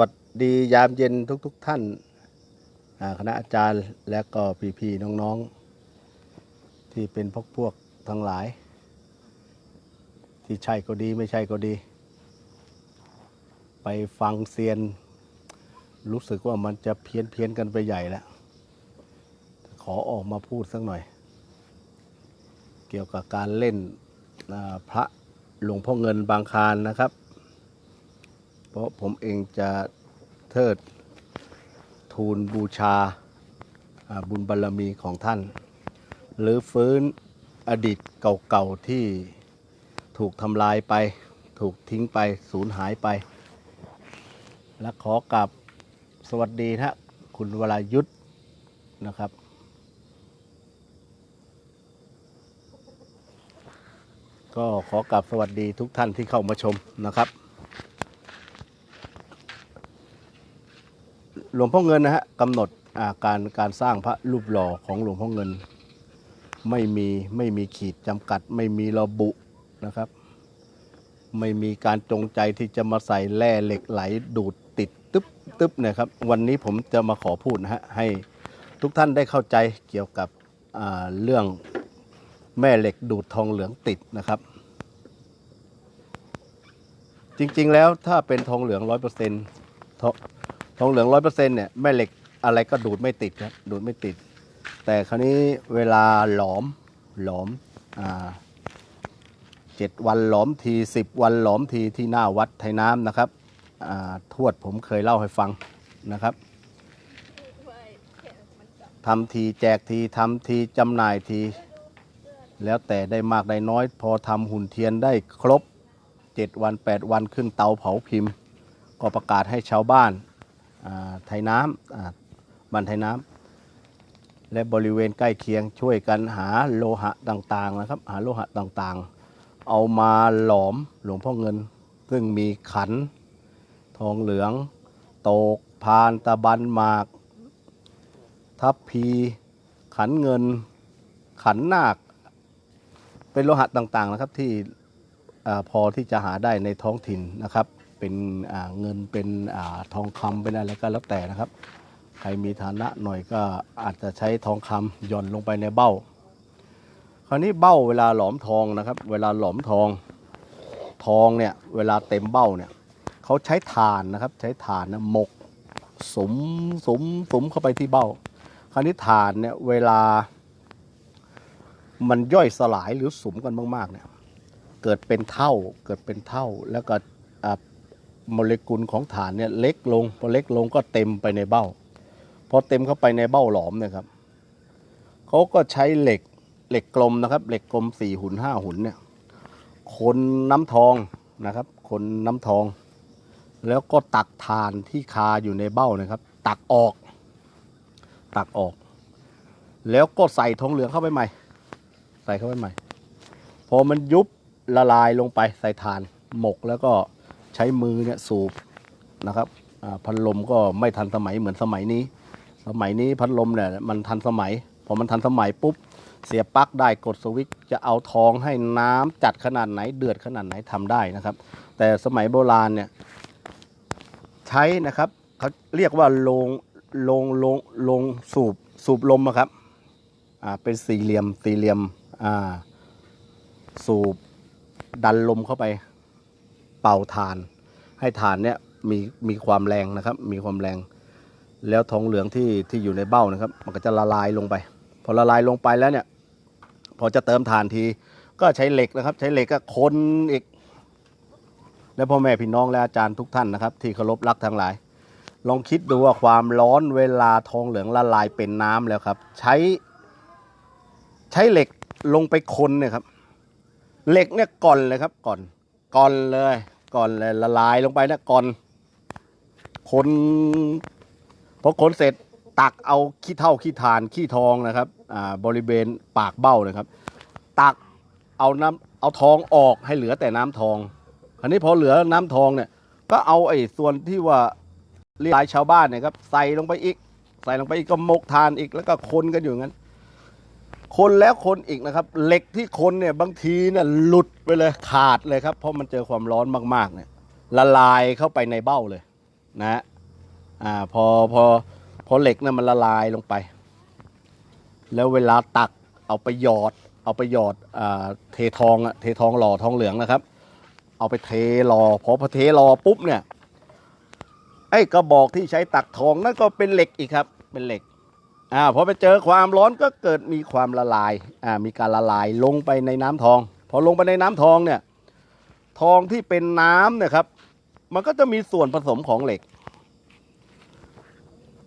วัสดียามเย็นทุกๆทท่านคณะอาจารย์และก็พี่ๆน้องๆ ที่เป็นพวกพวกทั้งหลาย ที่ใช่ก็ดีไม่ใช่ก็ดี ไปฟังเซียน รู้สึกว่ามันจะเพี้ยนเพียนกันไปใหญ่แล้ว ขอออกมาพูดสักหน่อย เกี่ยวกับการเล่นพระหลวงพ่อเงินบางคารนะครับ เพราะผมเองจะเทิดทูลบูชาบุญบารรมีของท่าน หรือฟื้นอดีตเก่าๆที่ถูกทำลายไป ถูกทิ้งไปสูญหายไป และขอกราบสวัสดีนะคุณวรายุทธนะครับก็ขอกราบสวัสดีทุกท่านที่เข้ามาชมนะครับ หลวงพ่อเงินนะฮะกำหนดการการสร้างพระรูปหล่อของหลวงพ่อเงิน ไม่มีไม่มีขีดจำกัด ไม่มีระบุนะครับ ไม่มีการจงใจที่จะมาใส่แร่เหล็กไหลดูดติดตึ๊บตึ๊บเนี่ยครับ วันนี้ผมจะมาขอพูดนะฮะให้ทุกท่านได้เข้าใจเกี่ยวกับเรื่องแม่เหล็กดูดทองเหลืองติดนะครับ จริงๆแล้วถ้าเป็นทองเหลืองร้อยเปอร์เซ็นต์ ทองเหลืองร้อยเปอร์เซ็นต์เนี่ยแม่เหล็กอะไรก็ดูดไม่ติดครับดูดไม่ติด แต่คราวนี้เวลาหลอมหลอมอ่าเจ็ดวันหลอมทีสิบวันหลอมทีที่หน้าวัดไทยน้ำนะครับอ่าทวดผมเคยเล่าให้ฟังนะครับทำทีแจกทีทำทีจำหน่ายที แล้วแต่ได้มากได้น้อย พอทำหุ่นเทียนได้ครบ 7 วัน 8 วันขึ้นเตาเผาพิมพ์ ก็ประกาศให้ชาวบ้าน ไทยน้ำบ้านไทยน้ำและบริเวณใกล้เคียงช่วยกันหาโลหะต่างๆนะครับ หาโลหะต่างๆ เอามาหลอมหลวงพ่อเงิน ซึ่งมีขัน ทองเหลือง โตกพานตะบันหมาก ทัพพี ขันเงิน ขันนาค เป็นโลหะต่างๆนะครับที่อพอที่จะหาได้ในท้องถิ่นนะครับ เป็นเงินเป็นอทองคำเป็นอะไรก็แล้วแต่นะครับ ใครมีฐานะหน่อยก็อาจจะใช้ทองคำหย่อนลงไปในเบ้า คราวนี้เบ้าเวลาหลอมทองนะครับ เวลาหลอมทองทองเนี่ยเวลาเต็มเบ้าเนี่ยเขาใช้ถ่านนะครับใช้ถ่านนะหมกสมสมสมเข้าไปที่เบ้า คราวนี้ถ่านเนี่ยเวลามันย่อยสลายหรือสมกันมากๆเนี่ยเกิดเป็นเท่าเกิดเป็นเท่าแล้วก็ โมเลกุลของฐานเนี่ยเล็กลงพอเล็กลงก็เต็มไปในเบ้าพอเต็มเข้าไปในเบ้าหลอมเนี่ยครับเขาก็ใช้เหล็กเหล็กกลมนะครับเหล็กกลมสี่หุ่นห้าหุ่นเนี่ยคนน้ำทองนะครับ คนน้ำทอง แล้วก็ตักทานที่คาอยู่ในเบ้านะครับ ตักออก ตักออก แล้วก็ใส่ทองเหลืองเข้าไปใหม่ ใส่เข้าไปใหม่ พอมันยุบละลายลงไปใส่ถ่านหมกแล้วก็ ใช้มือเนี่ยสูบนะครับพัดลมก็ไม่ทันสมัยเหมือนสมัยนี้ สมัยนี้พัดลมเนี่ยมันทันสมัยพอมันทันสมัยปุ๊บเสียปลั๊กได้กดสวิตช์จะเอาทองให้น้ำจัดขนาดไหนเดือดขนาดไหนทำได้นะครับ แต่สมัยโบราณเนี่ยใช้นะครับเขาเรียกว่าโรงโรงโรงโรงสูบสูบลมอะครับอ่าเป็นสี่เหลี่ยมสี่เหลี่ยมอ่าสูบดันลมเข้าไป เป่าถ่าน ให้ถ่านเนี่ยมีมีความแรงนะครับ มีความแรง แล้วทองเหลืองที่ที่อยู่ในเบ้านะครับ มันก็จะละลายลงไป พอละลายลงไปแล้วเนี่ย พอจะเติมถ่านที ก็ใช้เหล็กนะครับ ใช้เหล็กก็คนอีก และพ่อแม่พี่น้องและอาจารย์ทุกท่านนะครับ ที่เคารพรักทั้งหลาย ลองคิดดูว่าความร้อนเวลาทองเหลืองละลายเป็นน้ำแล้วครับ ใช้ใช้เหล็กลงไปคนเนี่ยครับ เหล็กเนี่ยก่อนเลยครับก่อนก่อนเลย ก่อนลยละลายลงไปนะก่อน คนพอคนเสร็จตักเอาขี้เท่าขี้ทานขี้ทองนะครับอ่าบริเวณปากเบ้าเลยครับ ตักเอาน้ำเอาทองออกให้เหลือแต่น้ำทองคราวนี้พอเหลือน้ำทองเนี่ย ก็เอาไอ้ส่วนที่ว่าเรียกชาวบ้านเนี่ยครับใส่ลงไปอีก ใส่ลงไปอีกก็มกทานอีกแล้วก็คนกันอยู่งั้น คนแล้วคนอีกนะครับ เหล็กที่คนเนี่ยบางทีเนี่ยหลุดไปเลยขาดเลยครับ เพราะมันเจอความร้อนมากๆเนี่ยละลายเข้าไปในเบ้าเลยนะฮะอ่าพอพอพอเหล็กเนี่ยมันละลายลงไป แล้วเวลาตักเอาไปหยอด เอาไปหยอดอ่าเททองอะเททองหล่อทองเหลืองนะครับ เอาไปเทหล่อพอพอเทหล่อปุ๊บเนี่ยไอ้กระบอกที่ใช้ตักทองนั่นก็เป็นเหล็กอีกครับ เป็นเหล็ก อ่าพอไปเจอความร้อนก็เกิดมีความละลายอ่ามีการละลายลงไปในน้ำทอง พอลงไปในน้ำทองเนี่ยทองที่เป็นน้ำเนี่ยครับ มันก็จะมีส่วนผสมของเหล็ก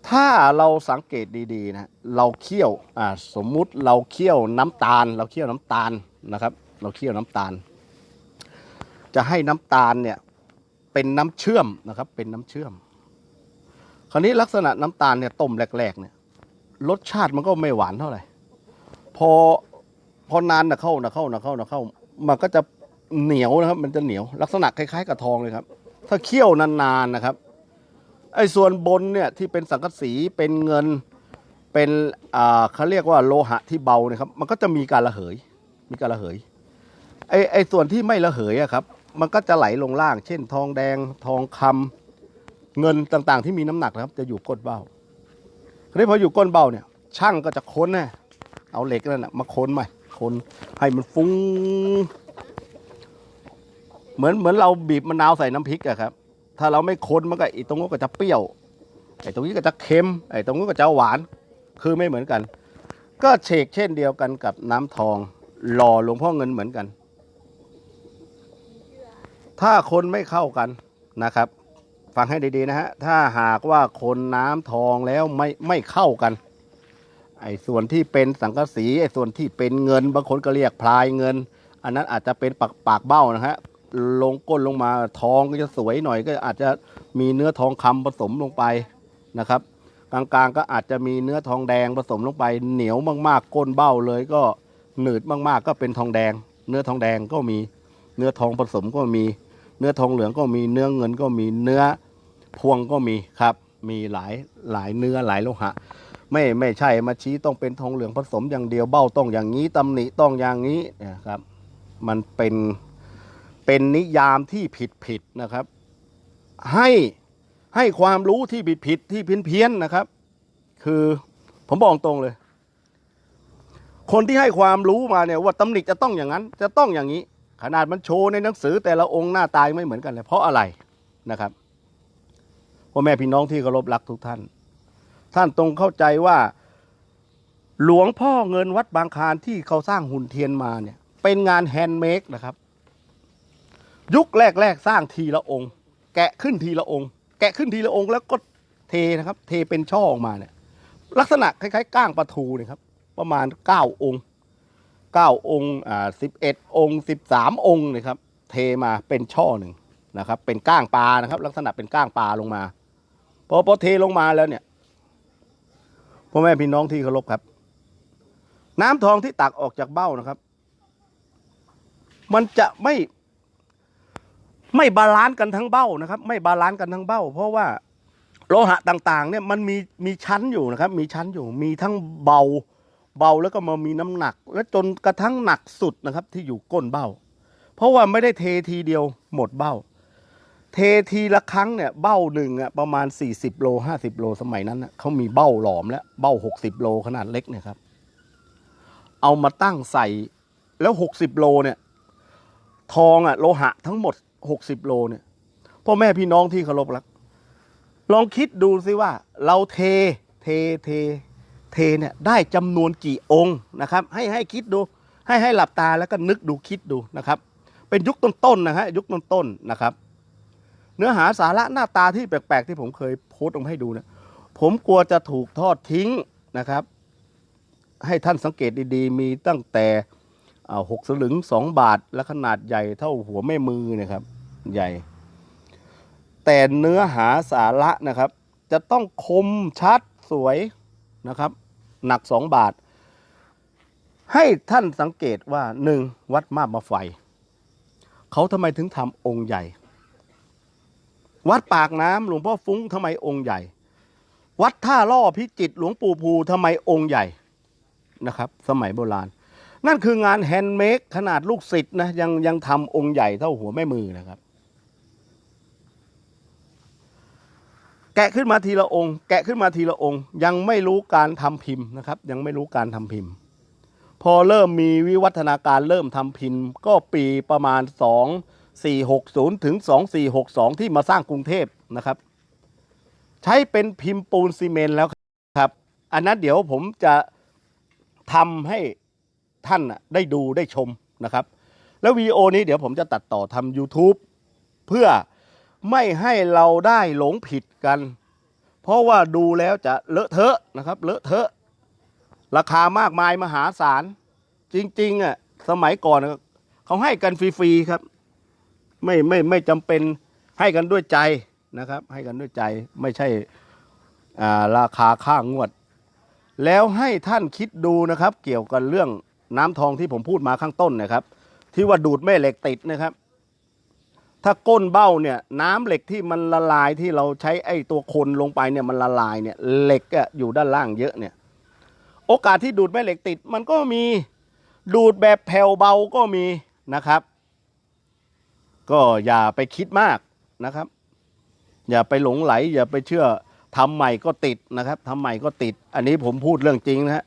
ถ้าเราสังเกตดีๆนะเราเคี่ยวอ่าสมมุติเราเคี่ยวน้ำตาล เราเคี่ยวน้ำตาลนะครับ เราเคี่ยวน้ำตาล จะให้น้ำตาลเนี่ยเป็นน้ำเชื่อมนะครับ เป็นน้ำเชื่อม คราวนี้ลักษณะน้ำตาลเนี่ยต้มแรกๆเนี่ย รสชาติมันก็ไม่หวานเท่าไหร่ พอพอนานนะเข้านะเข้านะเข้านะเข้า มันก็จะเหนียวนะครับ มันจะเหนียวลักษณะคล้ายๆกับทองเลยครับ ถ้าเคี่ยวนานๆนะครับไอ้ส่วนบนเนี่ยที่เป็นสังกะสีเป็นเงินเป็นอ่าเขาเรียกว่าโลหะที่เบาเนะครับ มันก็จะมีการระเหย มีการระเหยไอ้ไอ้ส่วนที่ไม่ระเหยอะครับ มันก็จะไหลลงล่าง เช่น ทองแดงทองคำเงินต่างๆ ที่มีน้ำหนักนะครับ จะอยู่ก้นเบ้า นี้พออยู่ก้นเบาเนี่ย ช่างก็จะค้นนะเอาเหล็กนั่นนะมาค้นใหม่ค้นให้มันฟุ้ง เหมือนเหมือนเราบีบมะนาวใส่น้ำพริกอะครับ ถ้าเราไม่ค้นมันก็ไอีตรงนู้นก็จะเปรี้ยวไอ้ตรงนี้ก็จะเค็มไอ้ตรงนู้นก็จะหวาน คือไม่เหมือนกัน ก็เชกเช่นเดียวกันกับน้ำทองหล่อหลวงพ่อเงินเหมือนกัน ถ้าคนไม่เข้ากันนะครับ ฟังให้ดีๆนะฮะ ถ้าหากว่าคนน้ำทองแล้วไม่ไม่เข้ากัน ไอ้ส่วนที่เป็นสังกะสีไอ้ส่วนที่เป็นเงินบางคนก็เรียกพลายเงิน อันนั้นอาจจะเป็นปากปากเบ้านะฮะลงก้นลงมาทองก็จะสวยหน่อยก็อาจจะมีเนื้อทองคำผสมลงไปนะครับ กลางๆก็อาจจะมีเนื้อทองแดงผสมลงไป เหนียวมากๆ ก้นเบ้าเลยก็หนืดมากๆ ก็เป็นทองแดง เนื้อทองแดงก็มีเนื้อทองผสมก็มีเนื้อทองเหลืองก็มีเนื้อเงินก็มีเนื้อ พวงก็มีครับ มีหลายหลายเนื้อหลายโลหะ ไม่ไม่ใช่มาชี้ต้องเป็นทองเหลืองผสมอย่างเดียวเบ้าต้องอย่างนี้ตำหนิต้องอย่างนี้นะครับ มันเป็นเป็นนิยามที่ผิดผิดนะครับ ให้ให้ความรู้ที่ผิดผิดที่เพี้ยนเพี้ยนนะครับ คือผมบอกตรงเลย คนที่ให้ความรู้มาเนี่ยว่าตำหนิจะต้องอย่างนั้น จะต้องอย่างนี้ ขนาดมันโชว์ในหนังสือแต่ละองค์หน้าตายไม่เหมือนกันเลยเพราะอะไรนะครับ พ่อแม่พี่น้องที่เคารพรักทุกท่าน ท่านตรงเข้าใจว่า หลวงพ่อเงินวัดบางคานที่เขาสร้างหุ่นเทียนมาเนี่ย เป็นงานแฮนด์เมดนะครับ ยุคแรกๆสร้างทีละองค์ แกะขึ้นทีละองค์ แกะขึ้นทีละองค์แล้วก็เทนะครับ เทเป็นช่อออกมาเนี่ย ลักษณะคล้ายๆ ก้างปลาทูเนี่ยครับ ประมาณ9องค์9องค์อ่า11องค์13องค์นะครับ เทมาเป็นช่อหนึ่งนะครับ เป็นก้างปลานะครับ ลักษณะเป็นก้างปลาลงมา พอพอเทลงมาแล้วเนี่ยพ่อแม่พี่น้องที่เคารพครับ น้ำทองที่ตักออกจากเบ้านะครับ มันจะไม่ ไม่บาลานซ์กันทั้งเบ้านะครับ ไม่บาลานซ์กันทั้งเบ้า เพราะว่าโลหะต่าง ๆ เนี่ยมันมีมีชั้นอยู่นะครับ มีชั้นอยู่ มีทั้งเบา เบาแล้วก็มามีน้ำหนัก และจนกระทั่งหนักสุดนะครับ ที่อยู่ก้นเบ้า เพราะว่าไม่ได้เททีเดียวหมดเบ้า เททีละครั้งเนี่ยเบ้าหนึ่งอะประมาณ 40 โล 50 โลสมัยนั้นน่ะเขามีเบ้าหลอมแล้วเบ้า 60 โลขนาดเล็กเนี่ยครับ เอามาตั้งใส่แล้ว 60 โลเนี่ย ทองอะโลหะทั้งหมด 60 โลเนี่ยพ่อแม่พี่น้องที่เคารพรัก ลองคิดดูสิว่า เราเทเทเทเทเนี่ยได้จำนวนกี่องค์นะครับ ให้ให้คิดดู ให้ให้หลับตาแล้วก็นึกดูคิดดูนะครับ เป็นยุคต้นๆนะฮะยุคต้นๆนะครับ เนื้อหาสาระหน้าตาที่แปลกๆ ที่ผมเคยโพสต์ลงให้ดูนี่ยผมกลัวจะถูกทอดทิ้งนะครับ ให้ท่านสังเกตดีๆ มีตั้งแต่หกสลึงสองบาท และขนาดใหญ่เท่าหัวแม่มือนะครับ ใหญ่ แต่เนื้อหาสาระนะครับ จะต้องคมชัดสวยนะครับ หนักสองบาท ให้ท่านสังเกตว่าหนึ่งวัดมาบมาไฟ เขาทำไมถึงทำองค์ใหญ่ วัดปากน้ำหลวงพ่อฟุ้งทำไมองค์ใหญ่ วัดท่าล่อพิจิตรหลวงปู่ภูทำไมองค์ใหญ่นะครับ สมัยโบราณ นั่นคืองานแฮนด์เมดขนาดลูกศิษย์นะยังยังทำองค์ใหญ่เท่าหัวแม่มือนะครับ แกะขึ้นมาทีละองค์ แกะขึ้นมาทีละองค์ ยังไม่รู้การทำพิมพ์นะครับ ยังไม่รู้การทำพิมพ์ พอเริ่มมีวิวัฒนาการเริ่มทำพิมพ์ ก็ปีประมาณ2 4 6 0 ถึง 2 4 6 2 ที่มาสร้างกรุงเทพนะครับ ใช้เป็นพิมพ์ปูนซีเมนต์แล้วครับ อันนั้นเดี๋ยวผมจะทำให้ท่านได้ดูได้ชมนะครับ แล้ววีดีโอนี้เดี๋ยวผมจะตัดต่อทำ YouTube เพื่อไม่ให้เราได้หลงผิดกัน เพราะว่าดูแล้วจะเลอะเทอะนะครับเลอะเทอะราคามากมายมหาศาล จริงๆอะสมัยก่อนเขาให้กันฟรีๆครับ ไม่ไม่ไม่จำเป็นให้กันด้วยใจนะครับ ให้กันด้วยใจไม่ใช่ราคาค่างวด แล้วให้ท่านคิดดูนะครับ เกี่ยวกับเรื่องน้ำทองที่ผมพูดมาข้างต้นนะครับ ที่ว่าดูดแม่เหล็กติดนะครับ ถ้าก้นเบ้าเนี่ยน้ำเหล็กที่มันละลายที่เราใช้ไอ้ตัวคนลงไปเนี่ยมันละลายเนี่ยเหล็กอะอยู่ด้านล่างเยอะเนี่ย โอกาสที่ดูดแม่เหล็กติด มันก็มีดูดแบบแผ่วเบาก็มีนะครับ ก็อย่าไปคิดมากนะครับ อย่าไปหลงไหล อย่าไปเชื่อทำใหม่ก็ติดนะครับทำใหม่ก็ติด อันนี้ผมพูดเรื่องจริงนะฮะ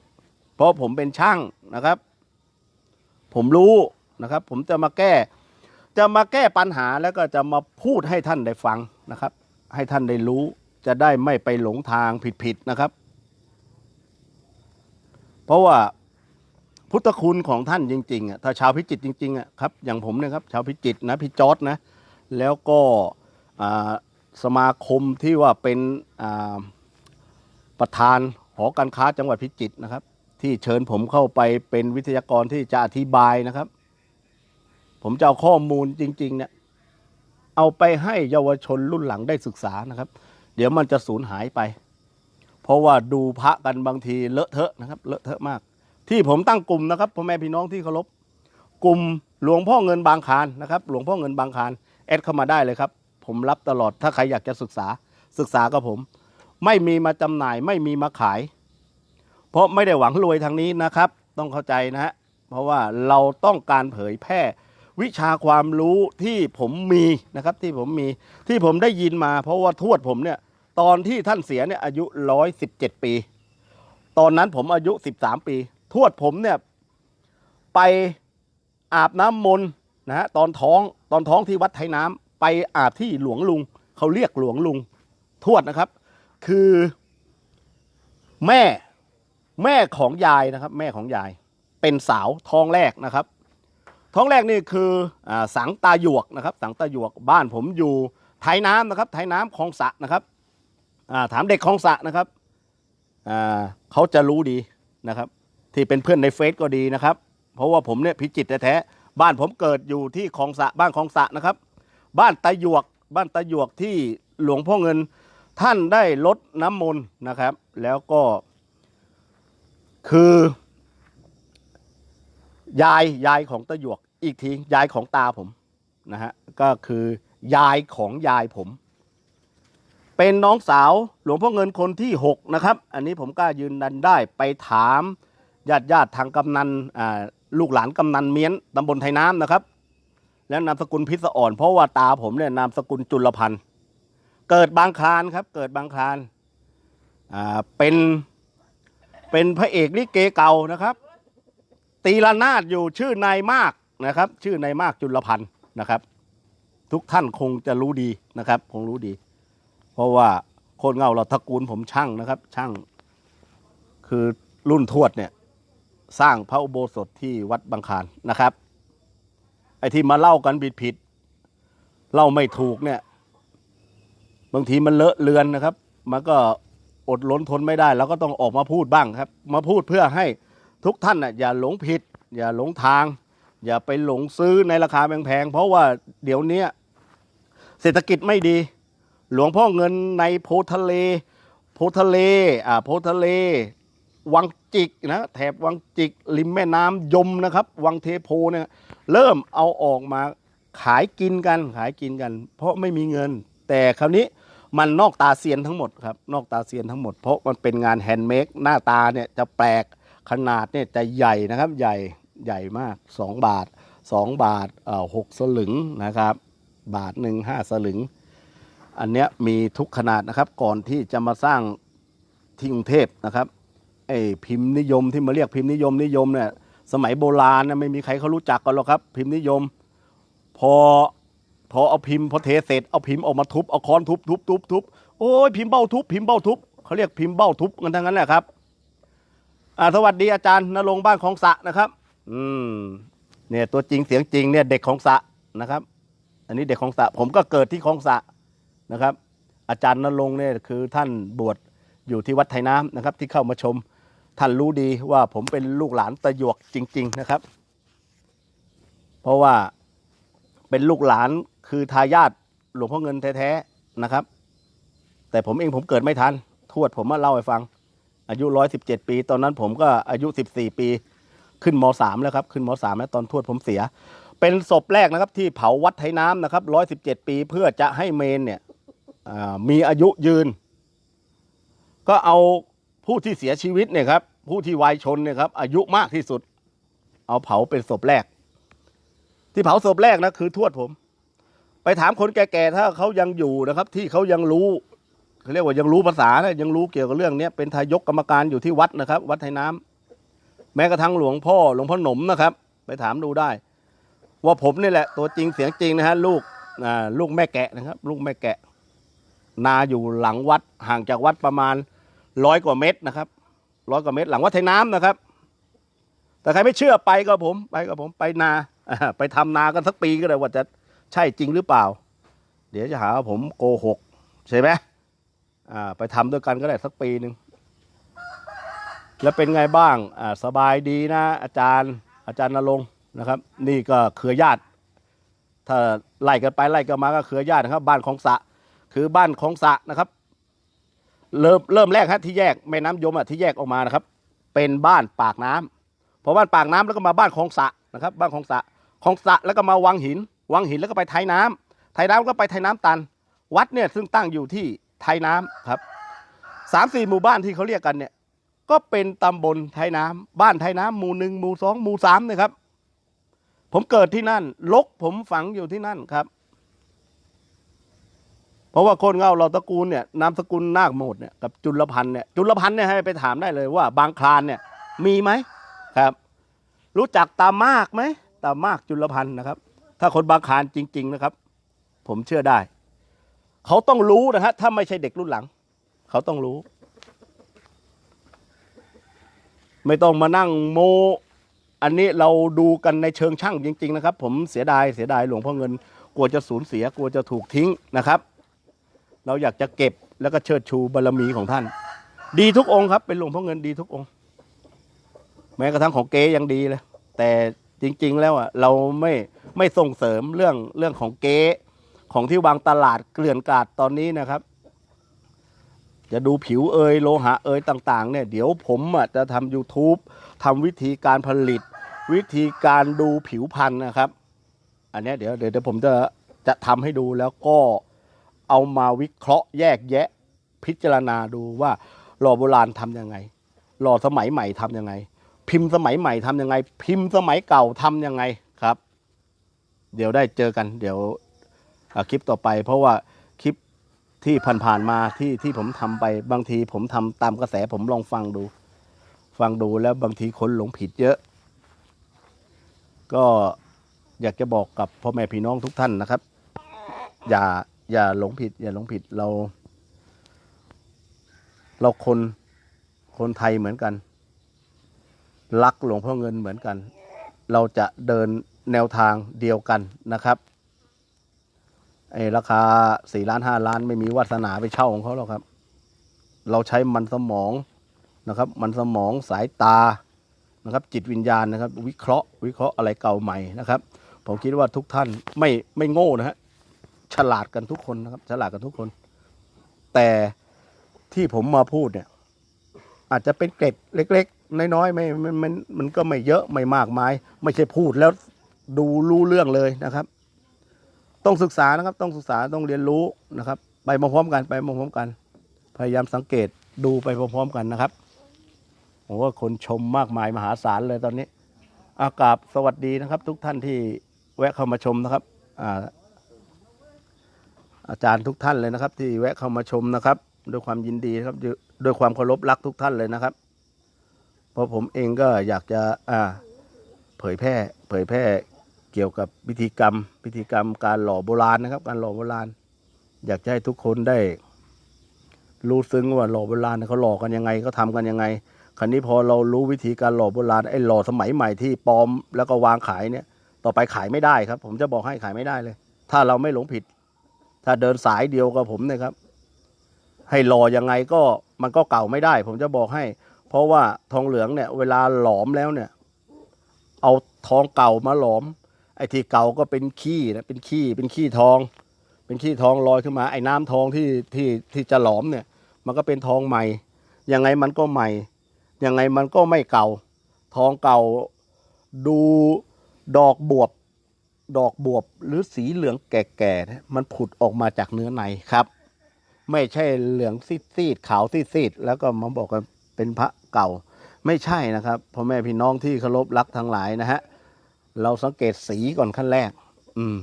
เพราะผมเป็นช่างนะครับ ผมรู้นะครับ ผมจะมาแก้ จะมาแก้ปัญหาแล้วก็จะมาพูดให้ท่านได้ฟังนะครับ ให้ท่านได้รู้จะได้ไม่ไปหลงทางผิดๆนะครับ เพราะว่า พุทธคุณของท่านจริงๆอะถ้าชาวพิจิตรจริงๆอะครับอย่างผมเนี่ยครับชาวพิจิตรนะพี่จอร์ดนะแล้วก็สมาคมที่ว่าเป็นประธานหอการค้าจังหวัดพิจิตรนะครับ ที่เชิญผมเข้าไปเป็นวิทยากรที่จะอธิบายนะครับ ผมจะเอาข้อมูลจริงๆเนี่ยเอาไปให้เยาวชนรุ่นหลังได้ศึกษานะครับ เดี๋ยวมันจะสูญหายไป เพราะว่าดูพระกันบางทีเลอะเทอะนะครับ เลอะเทอะมาก ที่ผมตั้งกลุ่มนะครับพ่อแม่พี่น้องที่เคารพกลุ่มหลวงพ่อเงินบางคารนะครับ หลวงพ่อเงินบางคารแอดเข้ามาได้เลยครับ ผมรับตลอดถ้าใครอยากจะศึกษาศึกษากับผม ไม่มีมาจำหน่ายไม่มีมาขาย เพราะไม่ได้หวังรวยทางนี้นะครับ ต้องเข้าใจนะฮะเพราะว่าเราต้องการเผยแพร่วิชาความรู้ที่ผมมีนะครับที่ผมมีที่ผมได้ยินมา เพราะว่าทวดผมเนี่ยตอนที่ท่านเสียเนี่ยอายุร้อยสิบเจ็ดปี ตอนนั้นผมอายุสิบสามปี ทวดผมเนี่ยไปอาบน้ำมนต์นะฮะตอนท้องตอนท้องที่วัดไทยน้ำไปอาบที่หลวงลุงเขาเรียกหลวงลุงทวดนะครับ คือแม่แม่ของยายนะครับ แม่ของยาย เป็นสาวท้องแรกนะครับ ท้องแรกนี่คืออสังตาหยวกนะครับ สังตาหยวกบ้านผมอยู่ไทยน้ำนะครับ ไทยน้ำคลองสะนะครับถามเด็กคลองสะนะครับเขาจะรู้ดีนะครับ ที่เป็นเพื่อนในเฟซก็ดีนะครับ เพราะว่าผมเนี่ยพิจิตรแท้ๆบ้านผมเกิดอยู่ที่คลองสะบ้านคลองสะนะครับ บ้านตาหยวกบ้านตาหยวกที่หลวงพ่อเงินท่านได้ลดน้ำมนต์นะครับ แล้วก็คือ ยายยายของตาหยวก อีกทียายของตาผมนะฮะก็คือยายของยายผม เป็นน้องสาวหลวงพ่อเงินคนที่หกนะครับ อันนี้ผมกล้ายืนยันได้ไปถาม ญาติญาติทางกำนันลูกหลานกำนันเมียนตำบลไทยน้ำนะครับ แล้วนามสกุลพิศอ่อนเพราะว่าตาผมเนี่ยนามสกุลจุลพันธ์เกิดบางคลานครับ เกิดบางคลานอ่าเป็นเป็นพระเอกลิเกเก่านะครับ ตีละนาดอยู่ชื่อนายมากนะครับ ชื่อนายมากจุลพันธ์นะครับ ทุกท่านคงจะรู้ดีนะครับ คงรู้ดี เพราะว่าโคนเงาเราตระกูลผมช่างนะครับ ช่าง คือรุ่นทวดเนี่ย สร้างพระอุโบสถที่วัดบางคานนะครับ ไอ้ที่มาเล่ากันผิดผิดเล่าไม่ถูกเนี่ย บางทีมันเลอะเลือนนะครับ มันก็อดล้นทนไม่ได้เราก็ต้องออกมาพูดบ้างครับ มาพูดเพื่อให้ทุกท่านน่ะอย่าหลงผิด อย่าหลงทาง อย่าไปหลงซื้อในราคาแพงๆเพราะว่าเดี๋ยวนี้เศรษฐกิจไม่ดี หลวงพ่อเงินในโพทะเล โพทะเลอ่าโพทะเล วัง จิกนะแถบวังจิกริมแม่น้ำยมนะครับ วังเทโพเนี่ยเริ่มเอาออกมาขายกินกันขายกินกัน เพราะไม่มีเงิน แต่คราวนี้มันนอกตาเซียนทั้งหมดครับนอกตาเซียนทั้งหมดเพราะมันเป็นงานแฮนด์เมดหน้าตาเนี่ยจะแปลกขนาดเนี่ยจะใหญ่นะครับใหญ่ใหญ่มาก 2 บาท 2 บาทเอ่อหกสลึงนะครับ บาทหนึ่งห้าสลึง อันเนี้ยมีทุกขนาดนะครับก่อนที่จะมาสร้างที่กรุงเทพนะครับ ไอ้พิมพ์นิยมที่มาเรียกพิมพ์นิยมนิยมเนี่ยสมัยโบราณนะไม่มีใครเขารู้จักกันหรอกครับ พิมพ์นิยม พอพอเอาพิมพ์พอเทเสร็จเอาพิมพ์ออกมาทุบเอาค้อนทุบทุบทุบทุบโอ้ยพิมพ์เบ้าทุบพิมพ์เบ้าทุบเขาเรียกพิมพ์เบ้าทุบกันทั้งนั้นแหละครับอ่าสวัสดีอาจารย์นรงบ้านของสะนะครับ อืมเนี่ยตัวจริงเสียงจริงเนี่ยเด็กของสะนะครับ อันนี้เด็กของสะผมก็เกิดที่ของสะนะครับ อาจารย์นรงเนี่ยคือท่านบวชอยู่ที่วัดไทยน้ำนะครับ ที่เข้ามาชม ท่านรู้ดีว่าผมเป็นลูกหลานตะหยวกจริง ๆนะครับ เพราะว่าเป็นลูกหลานคือทายาทหลวงพ่อเงินแท้ๆนะครับ แต่ผมเองผมเกิดไม่ทัน ทวดผมมาเล่าให้ฟัง อายุร้อยสิบเจ็ดปี ตอนนั้นผมก็อายุสิบสี่ปี ขึ้นมสามแล้วครับ ขึ้นมสามแล้วตอนทวดผมเสีย เป็นศพแรกนะครับ ที่เผาวัดไทน้ำนะครับร้อยสิบเจ็ดปีเพื่อจะให้เมนเนี่ยมีอายุยืน ก็เอา ผู้ที่เสียชีวิตเนี่ยครับ ผู้ที่วัยชนเนี่ยครับอายุมากที่สุด เอาเผาเป็นศพแรก ที่เผาศพแรกนะคือทวดผม ไปถามคนแก่ๆถ้าเขายังอยู่นะครับ ที่เขายังรู้เขาเรียกว่ายังรู้ภาษานะยังรู้เกี่ยวกับเรื่องเนี้ยเป็นทายกกรรมการอยู่ที่วัดนะครับ วัดไทยน้ำแม้กระทั่งหลวงพ่อหลวงพ่อหนมนะครับ ไปถามดูได้ ว่าผมนี่แหละ ตัวจริงเสียงจริงนะฮะลูกลูกแม่แกะนะครับ ลูกแม่แกะ นาอยู่หลังวัดห่างจากวัดประมาณ ร้อยกว่าเมตรนะครับร้อยกว่าเมตรหลังวัดไทยน้ำนะครับ แต่ใครไม่เชื่อไปก็ผมไปก็ผมไปนาไปทำนากันสักปีก็ได้ว่าจะใช่จริงหรือเปล่า เดี๋ยวจะหาว่าผมโกหกใช่ไหมอ่าไปทำด้วยกันก็ได้สักปีหนึ่งแล้วเป็นไงบ้างอ่าสบายดีนะ อาจารย์อาจารย์นรงค์นะครับ นี่ก็เครือญาติ ถ้าไล่กันไปไล่กันมาก็เครือญาตินะครับ บ้านของสะ คือบ้านของสะนะครับ เริ่มเริ่มแรกฮะที่แยกแม่น้ำยมอะที่แยกออกมานะครับ เป็นบ้านปากน้ำพอบ้านปากน้ำแล้วก็มาบ้านของสะนะครับ บ้านของสระของสะแล้วก็มาวังหิน วังหินแล้วก็ไปไทยน้ำไทยน้ำก็ไปไทยน้ำตัน วัดเนี่ยซึ่งตั้งอยู่ที่ไทยน้ำครับสามสี่หมู่บ้านที่เขาเรียกกันเนี่ย ก็เป็นตำบลไทยน้ำบ้านไทยน้ำหมู่หนึ่งหมู่สองหมู่สามนะครับ ผมเกิดที่นั่นลกผมฝังอยู่ที่นั่นครับ เพราะว่าคนเงาเราตระกูลเนี่ยนามสกุลนาคโมดเนี่ยกับจุลพันธ์เนี่ยจุลพันธ์เนี่ยให้ไปถามได้เลยว่า บางคลานเนี่ยมีไหมครับ รู้จักตามากไหมตามากจุลพันธ์นะครับ ถ้าคนบางคลานจริง ๆนะครับ ผมเชื่อได้ เขาต้องรู้นะฮะถ้าไม่ใช่เด็กรุ่นหลัง เขาต้องรู้ ไม่ต้องมานั่งโม อันนี้เราดูกันในเชิงช่างจริง ๆ นะครับ ผมเสียดายเสียดายหลวงพ่อเงินกลัวจะสูญเสียกลัวจะถูกทิ้งนะครับ เราอยากจะเก็บแล้วก็เชิดชูบารมีของท่าน ดีทุกองค์ครับ เป็นหลวงพ่อเงินดีทุกองค์ แม้กระทั่งของเก๊ยังดีเลย แต่จริง ๆ แล้วอะเราไม่ไม่ส่งเสริมเรื่องเรื่องของเก๊ของที่วางตลาดเกลื่อนกลาดตอนนี้นะครับ จะดูผิวเอยโลหะเอยต่าง ๆ เนี่ย เดี๋ยวผมอะจะทำ YouTube ทำวิธีการผลิต วิธีการดูผิวพันธุ์นะครับ อันนี้เดี๋ยวเดี๋ยวผมจะจะทำให้ดูแล้วก็ เอามาวิเคราะห์แยกแยะพิจารณาดูว่าหล่อโบราณทำยังไง หล่อสมัยใหม่ทำยังไง พิมพ์สมัยใหม่ทำยังไง พิมพ์สมัยเก่าทำยังไงครับ เดี๋ยวได้เจอกัน เดี๋ยวอะคลิปต่อไป เพราะว่าคลิปที่ผ่านๆมาที่ที่ผมทำไปบางทีผมทำตามกระแสผมลองฟังดู ฟังดูแล้วบางทีคนหลงผิดเยอะ ก็อยากจะบอกกับพ่อแม่พี่น้องทุกท่านนะครับ อย่า อย่าหลงผิด อย่าหลงผิดเรา เราคนคนไทยเหมือนกัน รักหลวงพ่อเงินเหมือนกัน เราจะเดินแนวทางเดียวกันนะครับไอ้ราคาสี่ล้านห้าล้านไม่มีวาสนาไปเช่าของเขาหรอกครับ เราใช้มันสมองนะครับ มันสมองสายตานะครับ จิตวิญญาณนะครับ วิเคราะห์ วิเคราะห์อะไรเก่าใหม่นะครับ ผมคิดว่าทุกท่านไม่ไม่โง่นะฮะ ฉลาดกันทุกคนนะครับ ฉลาดกันทุกคน แต่ที่ผมมาพูดเนี่ย อาจจะเป็นเกร็ดเล็ก ๆ น้อยๆไม่มันมันมันก็ไม่เยอะไม่มากมาย ไม่ใช่พูดแล้วดูรู้เรื่องเลยนะครับ ต้องศึกษานะครับ ต้องศึกษาต้องเรียนรู้นะครับ ไปพร้อมกันไปพร้อมกัน พยายามสังเกตดูไปพร้อมๆกันนะครับผมว่าคนชมมากมายมหาศาลเลยตอนนี้ อากาศสวัสดีนะครับ ทุกท่านที่แวะเข้ามาชมนะครับ อ่า อาจารย์ทุกท่านเลยนะครับ ที่แวะเข้ามาชมนะครับ ด้วยความยินดีนะครับด้วยความเคารพรักทุกท่านเลยนะครับ เพราะผมเองก็อยากจะอ่าเผยแพร่เผยแพร่เกี่ยวกับพิธีกรรม พิธีกรรมการหล่อโบราณนะครับ การหล่อโบราณ อยากจะให้ทุกคนได้ รู้ซึ้งว่าหล่อโบราณเขาหล่อกันยังไงเขาทำกันยังไงคราวนี้พอเรารู้วิธีการหล่อโบราณไอ้หล่อสมัยใหม่ที่ปลอมแล้วก็วางขายเนี่ย ต่อไปขายไม่ได้ครับ ผมจะบอกให้ขายไม่ได้เลย ถ้าเราไม่หลงผิด ถ้าเดินสายเดียวกับผมเนะครับ ให้หล่อยังไงก็มันก็เก่าไม่ได้ ผมจะบอกให้ เพราะว่าทองเหลืองเนี่ย เวลาหลอมแล้วเนี่ย เอาทองเก่ามาหลอม ไอ้ที่เก่าก็เป็นขี้นะเป็นขี้เป็นขี้ทอง เป็นขี้ทองลอยขึ้นมา ไอ้น้ำทองที่ที่ที่จะหลอมเนี่ย มันก็เป็นทองใหม่ยังไงมันก็ใหม่ยังไงมันก็ไม่เก่า ทองเก่าดูดอกบวบ ดอกบวบหรือสีเหลืองแก่ๆมันผุดออกมาจากเนื้อในครับ ไม่ใช่เหลืองซีดๆขาวซีดๆแล้วก็มาบอกกันเป็นพระเก่า ไม่ใช่นะครับพ่อแม่พี่น้องที่เคารพรักทั้งหลายนะฮะเราสังเกตสีก่อนขั้นแรก อืม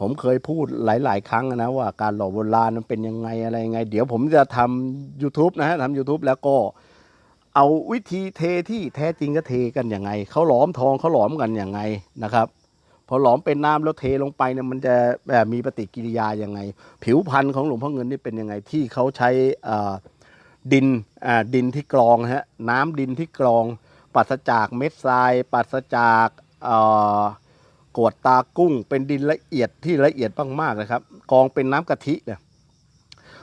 ผมเคยพูดหลาย ๆ ครั้งนะว่าการหล่อโบราณมันเป็นยังไงอะไรยังไง เดี๋ยวผมจะทำ YouTube นะฮะทำ YouTube แล้วก็เอาวิธีเทที่แท้จริงก็เทกันยังไงเขาหลอมทองเขาหลอมกันยังไงนะครับ พอหลอมเป็นน้ำแล้วเทลงไปเนี่ยมันจะแบบมีปฏิกิริยายังไง ผิวพันธุ์ของหลวงพ่อเงินนี่เป็นยังไงที่เขาใช้อ่าดินอ่าดินที่กรองฮะน้ำดินที่กรองปราศจากเม็ดทรายปราศจากอ่อกวดตากุ้ง เป็นดินละเอียดที่ละเอียดมากๆนะครับ กองเป็นน้ำกะทิเนี่ย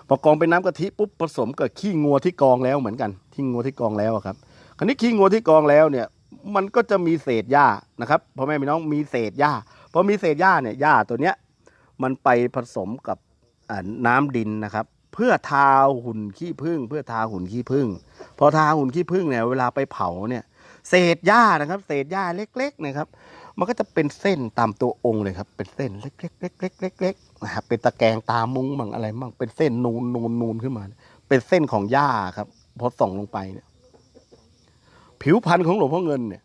พอกองเป็นน้ำกะทิปุ๊บผสมกับขี้งัวที่กองแล้วเหมือนกันขี้งัวที่กองแล้วครับคราวนี้ขี้งัวที่กองแล้วเนี่ย มันก็จะมีเศษหญ้านะครับพ่อแม่พี่น้องมีเศษหญ้าพอมีเศษหญ้าเนี่ยหญ้าตัวเนี้ยมันไปผสมกับน้ำดินนะครับ เพื่อทาหุ่นขี้ผึ้งเพื่อทาหุ่นขี้ผึ้งพอทาหุ่นขี้ผึ้งเนี่ยเวลาไปเผาเนี่ยเศษหญ้านะครับ เศษหญ้าเล็กๆนะครับ มันก็จะเป็นเส้นตามตัวองค์เลยครับ เป็นเส้นเล็กๆเล็กๆเล็กๆนะครับเป็นตะแกรงตามุ้งมั่งอะไรมั่งเป็นเส้นนูนนูนนูนขึ้นมา เป็นเส้นของหญ้าครับพอส่องลงไปเนี่ย ผิวพันธุ์ของหลวงพ่อเงินเนี่ย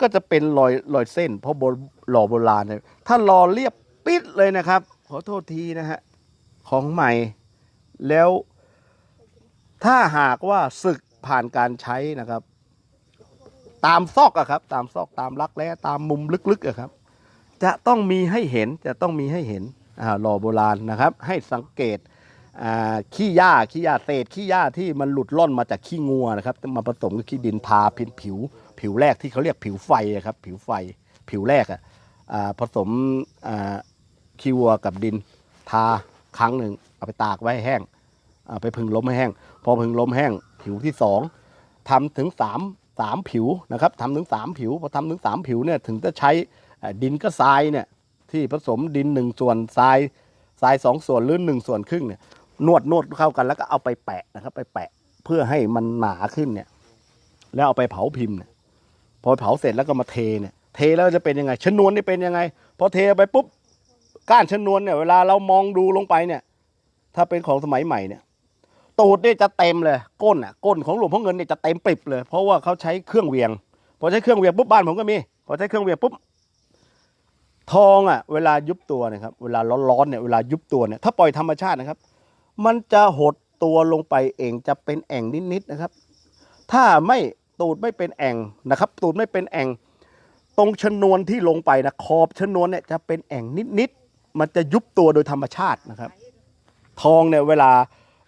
ก็จะเป็นรอยรอยเส้น เพราะหล่อโบราณเนี่ยถ้าหล่อเรียบปิดเลยนะครับ ขอโทษทีนะฮะของใหม่แล้วถ้าหากว่าศึกผ่านการใช้นะครับ ตามซอกอะครับ ตามซอกตามรักแร้ตามมุมลึกๆอะครับ จะต้องมีให้เห็นจะต้องมีให้เห็นอ่าหล่อโบราณนะครับ ให้สังเกต ขี้หญ้าขี้หญ้าเศษขี้หญ้าที่มันหลุดล่อนมาจากขี้งัวนะครับมาผสมกับขี้ดินทาผิวผิว ผิวแรกที่เขาเรียกผิวไฟครับ ผิวไฟ ผิวแรกอะอ่าผสมขี้วัวกับดินทาครั้งหนึ่งเอาไปตากไว้แห้งไปพึ่งลมให้แห้ง พอพึ่งลมแห้ง ผิวที่สองทำถึงสามสามผิวนะครับทำถึงสามผิวพอทำถึงสามผิวเนี่ยถึงจะใช้ดินก็ทรายเนี่ยที่ผสมดินหนึ่งส่วนทรายทรายสองส่วนหรือหนึ่งส่วนครึ่งเนี่ย นวดนวดเข้ากันแล้วก็เอาไปแปะนะครับ ไปแปะเพื่อให้มันหนาขึ้นเนี่ย แล้วเอาไปเผาพิมพ์เนี่ยพอเผาเสร็จแล้วก็มาเทเนี่ย เทแล้วจะเป็นยังไงชนวนนี่เป็นยังไง พอเทไปปุ๊บก้านชนวนเนี่ย เวลาเรามองดูลงไปเนี่ย ถ้าเป็นของสมัยใหม่เนี่ย ตูดเนี่ยจะเต็มเลยก้นอะก้นของหลวงพ่อเงินเนี่ยจะเต็มปริบเลย เพราะว่าเขาใช้เครื่องเวียงพอใช้เครื่องเวียงปุ๊บบ้านผมก็มีพอใช้เครื่องเวียงปุ๊บทองอะ เวลายุบตัวนะครับ เวลาร้อนๆเนี่ยเวลายุบตัวเนี่ยถ้าปล่อยธรรมชาตินะครับ มันจะหดตัวลงไปเองจะเป็นแอ่งนิดๆนะครับ ถ้าไม่ตูดไม่เป็นแอ่งนะครับ ตูดไม่เป็นแอ่ง ตรงชนวนที่ลงไปนะขอบชนวนเนี่ยจะเป็นแอ่งนิดๆมันจะยุบตัวโดยธรรมชาตินะครับ ทองเนี่ยเวลา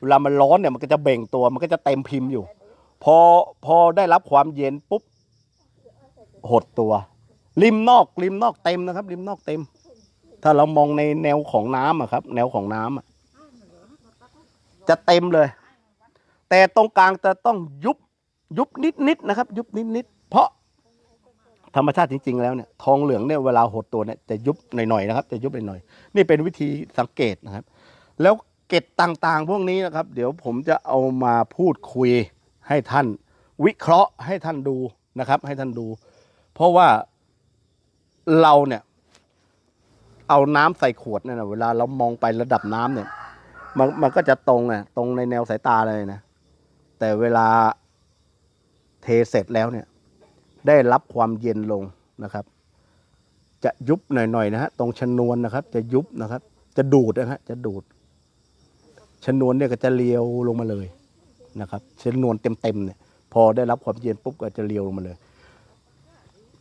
เวลามันร้อนเนี่ยมันก็จะเบ่งตัวมันก็จะเต็มพิมพ์อยู่ พอพอได้รับความเย็นปุ๊บหดตัว ริมนอกริมนอกเต็มนะครับ ริมนอกเต็ม ถ้าเรามองในแนวของน้ำอะครับ แนวของน้ำอะ จะเต็มเลย แต่ตรงกลางจะต้องยุบยุบนิดๆนะครับ ยุบนิดๆเพราะธรรมชาติจริง ๆ แล้วเนี่ยทองเหลืองเนี่ยเวลาหดตัวเนี่ยจะยุบหน่อยๆนะครับ จะยุบหน่อยๆนี่เป็นวิธีสังเกตนะครับ แล้วเกตต่างๆ พวกนี้นะครับ เดี๋ยวผมจะเอามาพูดคุยให้ท่าน วิเคราะห์ให้ท่านดูนะครับ ให้ท่านดู เพราะว่าเราเนี่ย เอาน้ำใส่ขวดเนี่ยนะเวลาเรามองไประดับน้ำเนี่ย มันมันก็จะตรงอะตรงในแนวสายตาเลยนะ แต่เวลาเทเสร็จแล้วเนี่ย ได้รับความเย็นลงนะครับ จะยุบหน่อยๆนะฮะตรงชนวนนะครับ จะยุบนะครับ จะดูดนะฮะจะดูด ชนวนเนี่ยก็จะเลียวลงมาเลยนะครับชนวนเต็มๆเนี่ย พอได้รับความเย็นปุ๊บก็จะเลียวลงมาเลย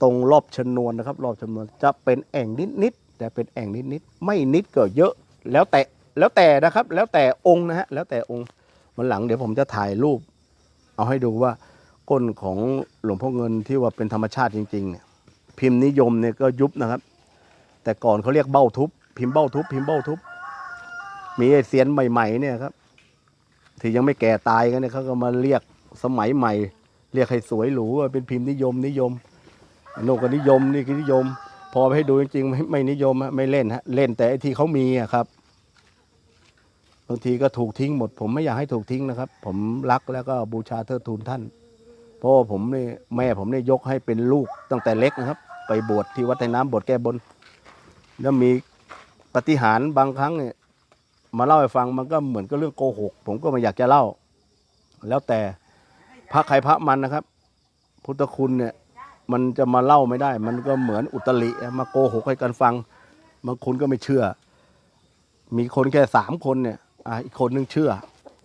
ตรงรอบชนวนนะครับ รอบชนวนจะเป็นแอ่งนิดๆแต่เป็นแอ่งนิดๆไม่นิดก็เยอะแล้วแต่ แล้วแต่นะครับ แล้วแต่องค์นะฮะแล้วแต่องค์วันหลังเดี๋ยวผมจะถ่ายรูป เอาให้ดูว่าก้นของหลวงพ่อเงินที่ว่าเป็นธรรมชาติจริงๆเนี่ยพิมพ์นิยมเนี่ยก็ยุบนะครับ แต่ก่อนเขาเรียกเบ้าทุบ พิมพ์เบ้าทุบ พิมพ์เบ้าทุบ มีไอเสียนใหม่ ๆ เนี่ยครับที่ยังไม่แก่ตายกันเนี่ยเขาก็มาเรียกสมัยใหม่ เรียกให้สวยหรูว่าเป็นพิมพ์นิยมนิยมโนก็นิยมนี่คือนิยม พอไปให้ดูจริงๆไม่ไม่นิยมฮะไม่เล่นฮะเล่นแต่ไอที่เขามีอะครับ บางทีก็ถูกทิ้งหมด ผมไม่อยากให้ถูกทิ้งนะครับ ผมรักแล้วก็บูชาเทิดทูนท่าน เพราะว่าผมนี่แม่ผมนี่ยกให้เป็นลูกตั้งแต่เล็กนะครับ ไปบวชที่วัดไทยน้ำบวชแก้บน แล้วมีปฏิหารบางครั้งเนี่ยมาเล่าให้ฟังมันก็เหมือนกับเรื่องโกหก ผมก็ไม่อยากจะเล่า แล้วแต่พระใครพระมันนะครับ พุทธคุณเนี่ยมันจะมาเล่าไม่ได้ มันก็เหมือนอุตริมาโกหกให้กันฟัง บางคนก็ไม่เชื่อ มีคนแค่สามคนเนี่ย อะอีกคนนึงเชื่อ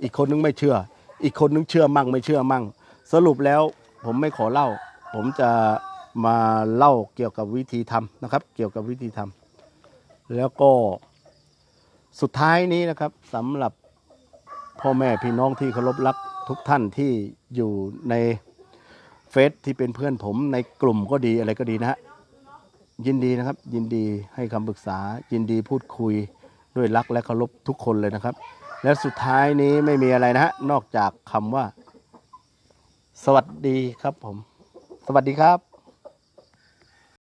อีกคนนึงไม่เชื่อ อีกคนนึงเชื่อมั่งไม่เชื่อมั่ง สรุปแล้วผมไม่ขอเล่า ผมจะมาเล่าเกี่ยวกับวิธีทำนะครับ เกี่ยวกับวิธีทำแล้วก็สุดท้ายนี้นะครับสำหรับพ่อแม่พี่น้องที่เคารพรักทุกท่านที่อยู่ในเฟซที่เป็นเพื่อนผมในกลุ่มก็ดีอะไรก็ดีนะฮะยินดีนะครับ ยินดีให้คำปรึกษายินดีพูดคุย ด้วยรักและเคารพทุกคนเลยนะครับ และสุดท้ายนี้ไม่มีอะไรนะฮะนอกจากคำว่า สวัสดีครับผม สวัสดีครับ